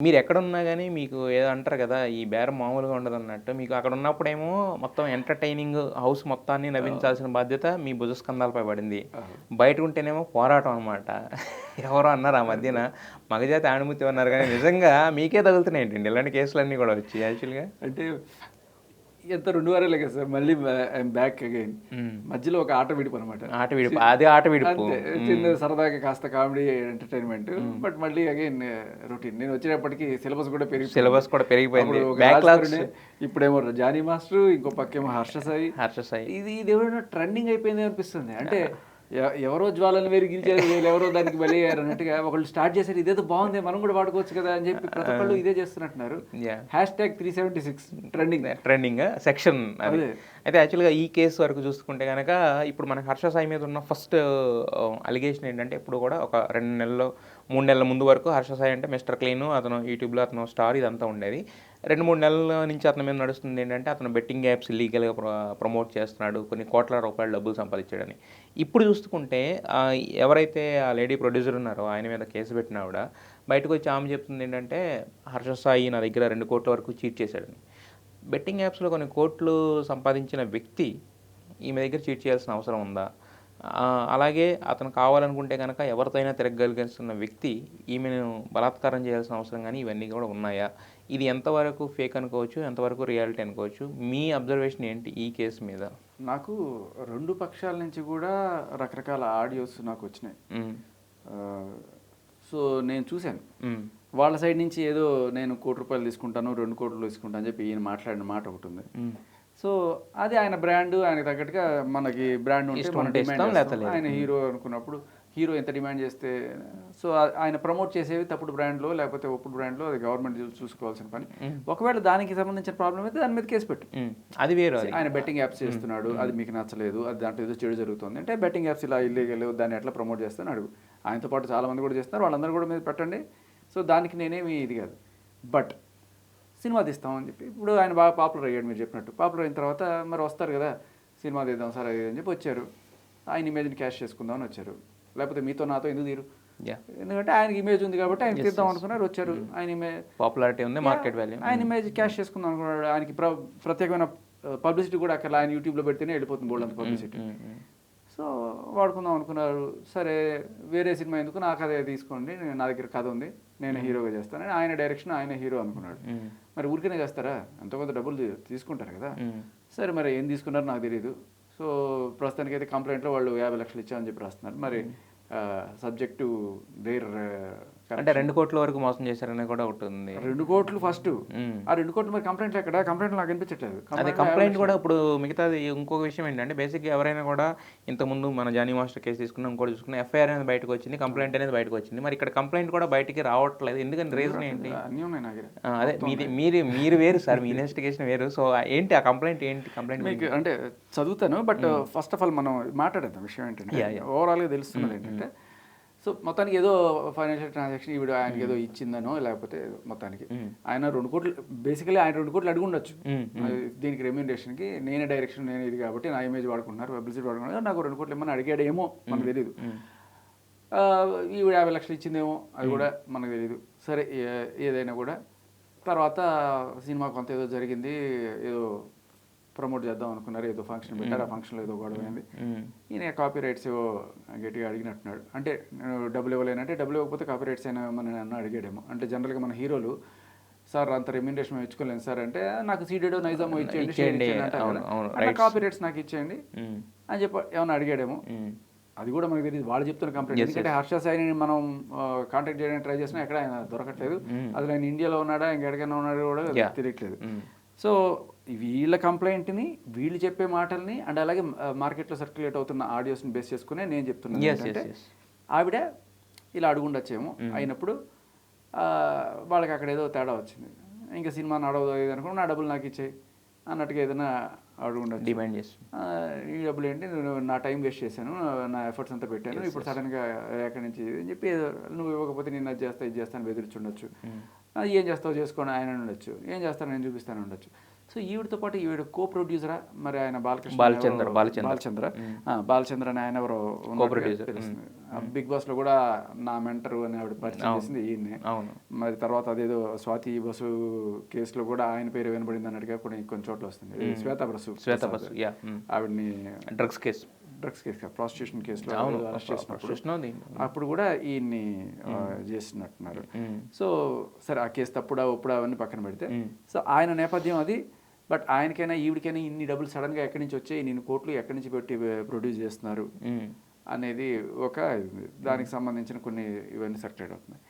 మీరు ఎక్కడున్నా కానీ మీకు ఏదో అంటారు కదా ఈ బేరం మామూలుగా ఉండదు అన్నట్టు మీకు అక్కడ ఉన్నప్పుడేమో మొత్తం ఎంటర్టైనింగ్ హౌస్ మొత్తాన్ని నవ్వించాల్సిన బాధ్యత మీ భుజస్కంధాలపై పడింది. బయట ఉంటేనేమో పోరాటం అనమాట ఎవరో అన్నారు ఆ మధ్యన. మగజాతి ఆణిముత్యం అన్నారు కానీ నిజంగా మీకే తగులుతున్నాయి ఏంటండి? ఇలాంటి కేసులన్నీ కూడా వచ్చి యాక్చువల్గా అంటే ఎంత రెండు వారాలే కదా సార్ మళ్ళీ బ్యాక్ అగైన్ మధ్యలో ఒక ఆట విడుపు అనమాట ఆట విడుపు అదే ఆట విడుపు. చిన్న సరదాగా కాస్త కామెడీ ఎంటర్టైన్మెంట్ బట్ మళ్ళీ అగైన్ రొటీన్ నేను వచ్చేటప్పటికి సిలబస్ కూడా పెరిగి సిలబస్ కూడా పెరిగిపోయింది. ఇప్పుడేమో జానీ మాస్టర్ ఇంకో పక్కేమో హర్ష సాయి. హర్ష సాయి. ఇది ఇది ఎవరైనా ట్రెండింగ్ అయిపోయింది అనిపిస్తుంది. అంటే ఎవరో జ్వాలను వెలిగించారు వీళ్ళు ఎవరో దానికి బలయ్యారు అన్నట్టుగా ఒకళ్ళు స్టార్ట్ చేశారు ఇదేదో బాగుంది మనం కూడా వాడుకోవచ్చు కదా అని చెప్పి ప్రతి ఒక్కళ్ళు ఇదే చేస్తున్నట్టున్నారు. Hashtag three seventy six trending trending section అది. అయితే యాక్చువల్గా ఈ కేసు వరకు చూసుకుంటే కనుక ఇప్పుడు మనకి హర్ష సాయి మీద ఉన్న ఫస్ట్ అలిగేషన్ ఏంటంటే ఇప్పుడు కూడా ఒక రెండు నెలల్లో మూడు నెలల ముందు వరకు హర్ష సాయి అంటే మిస్టర్ క్లీన్ అతను యూట్యూబ్లో అతను స్టార్ ఇదంతా ఉండేది. రెండు మూడు నెలల నుంచి అతని మీద నడుస్తుంది ఏంటంటే అతను బెట్టింగ్ యాప్స్ లీగల్గా ప్రమోట్ చేస్తున్నాడు కొన్ని కోట్ల రూపాయలు డబ్బులు సంపాదించాడని. ఇప్పుడు చూసుకుంటే ఎవరైతే ఆ లేడీ ప్రొడ్యూసర్ ఉన్నారో ఆయన మీద కేసు పెట్టినా కూడా బయటకు వచ్చి ఆమె చెప్తుంది ఏంటంటే హర్ష సాయి నా దగ్గర రెండు కోట్ల వరకు చీట్ చేశాడని. బెట్టింగ్ యాప్స్లో కొన్ని కోట్లు సంపాదించిన వ్యక్తి ఈమె దగ్గర చీట్ చేయాల్సిన అవసరం ఉందా? అలాగే అతను కావాలనుకుంటే కనుక ఎవరితోనైనా తిరగగలిగిస్తున్న వ్యక్తి ఈమెను బలాత్కారం చేయాల్సిన అవసరం కానీ ఇవన్నీ కూడా ఉన్నాయా? ఇది ఎంతవరకు ఫేక్ అనుకోవచ్చు? ఎంతవరకు రియాలిటీ అనుకోవచ్చు? మీ అబ్జర్వేషన్ ఏంటి ఈ కేసు మీద? నాకు రెండు పక్షాల నుంచి కూడా రకరకాల ఆడియోస్ నాకు వచ్చినాయి. సో నేను చూశాను. వాళ్ళ సైడ్ నుంచి ఏదో నేను కోటి రూపాయలు తీసుకుంటాను రెండు కోట్లు తీసుకుంటాను అని చెప్పి ఈయన మాట్లాడిన మాట ఒకటి ఉంది. సో అది ఆయన బ్రాండ్ ఆయనకు తగ్గట్టుగా మనకి బ్రాండ్ ఉంటే మనం డిమాండ్. ఆయన హీరో అనుకున్నప్పుడు హీరో ఎంత డిమాండ్ చేస్తే సో ఆయన ప్రమోట్ చేసేవి తప్పుడు బ్రాండ్లో లేకపోతే ఒప్పుడు బ్రాండ్లో అది గవర్నమెంట్ చూసుకోవాల్సిన పని. ఒకవేళ దానికి సంబంధించిన ప్రాబ్లం అయితే దాని మీద కేసు పెట్టు. అది వేరు ఆయన బెట్టింగ్ యాప్స్ చేస్తున్నాడు అది మీకు నచ్చలేదు అది దాంట్లో ఏదో చెడు జరుగుతుంది అంటే బెట్టింగ్ యాప్స్ ఇలా ఇల్లీగల్ దాన్ని ఎట్లా ప్రమోట్ చేస్తాను అడుగు. ఆయనతో పాటు చాలా మంది కూడా చేస్తున్నారు వాళ్ళందరూ కూడా మీద పెట్టండి. సో దానికి నేనేమి ఇది కాదు. బట్ సినిమా తీస్తామని చెప్పి. ఇప్పుడు ఆయన బాగా పాపులర్ అయ్యాడు మీరు చెప్పినట్టు. పాపులర్ అయిన తర్వాత మరి వస్తారు కదా సినిమా తీద్దాం సార్ అది అని చెప్పి వచ్చారు. ఆయన ఇమేజ్ని క్యాష్ చేసుకుందామని వచ్చారు. లేకపోతే మీతో నాతో ఎందుకు తీరు? ఎందుకంటే ఆయనకి ఇమేజ్ ఉంది కాబట్టి ఆయన తీద్దాం అనుకున్నారు వచ్చారు. ఆయన ఇమేజ్ పాపులారిటీ ఉంది మార్కెట్ వాల్యూ ఆయన ఇమేజ్ క్యాష్ చేసుకుందాం అనుకున్నాడు. ఆయనకి ప్ర ప్రత్యేకమైన పబ్లిసిటీ కూడా అక్కడ ఆయన యూట్యూబ్లో పెడితేనే వెళ్ళిపోతుంది బోల్డ్ అంత పబ్లిసిటీ సో వాడుకుందాం అనుకున్నారు. సరే వేరే సినిమా ఎందుకు? నా కథ తీసుకోండి. నేను నా దగ్గర కథ ఉంది. నేను హీరోగా చేస్తానని ఆయన డైరెక్షన్ ఆయన హీరో అనుకున్నాడు. మరి ఊరికనే చేస్తారా ఎంతో కొంత డబ్బులు తీసుకుంటారు కదా. సరే మరి ఏం తీసుకున్నారో నాకు తెలియదు సో ప్రస్తుతానికి అయితే కంప్లైంట్లో వాళ్ళు యాభై లక్షలు ఇచ్చామని చెప్పి రాస్తున్నారు. మరి సబ్జెక్టు దేర్ అంటే రెండు కోట్ల వరకు మోసం చేశారని కూడా ఉంది. రెండు కోట్లు ఫస్ట్. ఆ రెండు కోట్లు మరి కంప్లైంట్ ఎక్కడ? కంప్లైంట్ నాకు అనిపించట్లేదు. అదే కంప్లైంట్ కూడా ఇప్పుడు మిగతాది ఇంకొక విషయం ఏంటంటే బేసిక్గా ఎవరైనా కూడా ఇంతకుముందు మన జానీ మాస్టర్ కేసు తీసుకున్నాం ఇంకోటి చూసుకున్నా ఎఫ్ఐఆర్ అనేది బయటకు వచ్చింది కంప్లైంట్ అనేది బయటకు వచ్చింది. మరి ఇక్కడ కంప్లైంట్ కూడా బయటికి రావట్లేదు. ఎందుకంటే రీజన్ ఏంటి? అదే మీది మీరు మీరు వేరు సార్ మీ ఇన్వెస్టిగేషన్ వేరు. సో ఏంటి ఆ కంప్లైంట్ ఏంటి కంప్లైంట్ మీకు అంటే చదువుతాను బట్ ఫస్ట్ ఆఫ్ ఆల్ మనం మాట్లాడేద్దాం. విషయం ఏంటంటే. ఓవరాల్గా తెలుస్తున్నది ఏంటంటే సో మొత్తానికి ఏదో ఫైనాన్షియల్ ట్రాన్సాక్షన్ ఈవిడ ఆయనకి ఏదో ఇచ్చిందనో లేకపోతే మొత్తానికి. ఆయన రెండు కోట్లు బేసికలీ ఆయన రెండు కోట్లు అడిగి ఉండొచ్చు. అది దీనికి రెమ్యూనరేషన్కి నేనే డైరెక్షన్ నేను ఇది కాబట్టి నా ఇమేజ్ వాడుకుంటున్నారు పబ్లిసిటీ వాడుకుంటున్నారు నాకు రెండు కోట్లు ఏమన్నా అడిగాడేమో మనకు తెలియదు ఈవిడ యాభై లక్షలు ఇచ్చిందేమో అది కూడా మనకు తెలియదు సరే ఏదైనా కూడా. తర్వాత సినిమా కొంత ఏదో జరిగింది ఏదో ప్రమోట్ చేద్దాం అనుకున్నారు. ఏదో ఫంక్షన్ పెట్టారు. ఆ ఫంక్షన్లో ఏదో గొడవ అయింది. ఈయన కాపీ రైట్స్ ఏవో గట్టిగా అడిగినట్టున్నాడు. అంటే డబ్బులు ఇవ్వలేనంటే డబ్బులు ఇవ్వకపోతే కాపీ రైట్స్ అయినా మన నన్ను అడిగాడేమో. అంటే జనరల్గా మన హీరోలు సార్ అంత రెమ్యూనరేషన్ ఇచ్చుకోలేను సార్ అంటే నాకు సీడెడ్ నైజామో ఇచ్చేయండి rights. Copy rights. నాకు ఇచ్చేయండి అని చెప్పి ఏమన్నా అడిగాడేమో. అది కూడా మనకు తెలియదు వాళ్ళు చెప్తున్న కంప్లైంట్ ఎందుకంటే హర్ష సాయిని మనం కాంటాక్ట్ చేయడానికి ట్రై చేసినా ఎక్కడ ఆయన దొరకట్లేదు. అసలు ఆయన ఇండియాలో ఉన్నాడా ఇంకెక్కడికైనా ఉన్నాడో కూడా. తెలియట్లేదు. సో వీళ్ళ కంప్లైంట్ని వీళ్ళు చెప్పే మాటల్ని అండ్ అలాగే మార్కెట్లో సర్క్యులేట్ అవుతున్న ఆడియోస్ని బేస్ చేసుకునే నేను చెప్తున్నాను. ఆవిడ ఇలా అడుగుండొచ్చేమో అయినప్పుడు వాళ్ళకి అక్కడ ఏదో తేడా వచ్చింది ఇంకా సినిమా నడవదు అనుకుని నా డబ్బులు నాకు ఇచ్చేయి అన్నట్టుగా ఏదైనా అడుగుండొచ్చు డిమాండ్ చేస్తుంది. ఈ డబ్బులు ఏంటి? నేను నా టైం వేస్ట్ చేశాను నా ఎఫర్ట్స్ అంతా పెట్టాను ఇప్పుడు సడన్గా ఎక్కడి నుంచి అని చెప్పి ఏదో నువ్వు ఇవ్వకపోతే నేను అది చేస్తా ఇది చేస్తాను బెదిరించుండొచ్చు ఆ, ఏం చేస్తావు చేసుకోండి ఆయన ఉండొచ్చు. ఏం చేస్తాను నేను చూపిస్తాను ఉండొచ్చు. సో ఈవిడతో పాటు ఈవిడ కో ప్రొడ్యూసరా మరి ఆయన బాలకృష్ణ బాలచంద్ర, బాలచంద్ర. బాలచంద్ర. బాలచంద్ర అని ఆయన ఎవరో. తెలుస్తుంది. ఆ, బిగ్ బాస్లో కూడా నా మెంటరు అని ఆవిడ పరిచయం చేసింది ఈయన్నే. అవును. మరి తర్వాత అదేదో స్వాతి బసు కేసులో కూడా ఆయన పేరు వినబడింది అన్నట్టుగా కొన్ని కొన్ని చోట్ల వస్తుంది. శ్వేత బసు శ్వేత బసు ఆవిడని drugs case. Drugs case prostitution కేసులో అరెస్ట్ చేసినప్పుడు అప్పుడు కూడా ఈయన్ని చేస్తున్నట్టున్నారు. సో సరే ఆ కేసు తప్పుడా ఒప్పుడా అవన్నీ పక్కన పెడితే సో ఆయన నేపథ్యం అది. బట్ ఆయనకైనా ఈవిడికైనా ఇన్ని డబ్బులు సడన్గా ఎక్కడి నుంచి వచ్చాయి? ఇన్ని కోట్లు ఎక్కడి నుంచి పెట్టి ప్రొడ్యూస్ చేస్తున్నారు? అనేది ఒక. దానికి సంబంధించిన కొన్ని ఇవన్నీ సర్క్యులేట్ అవుతున్నాయి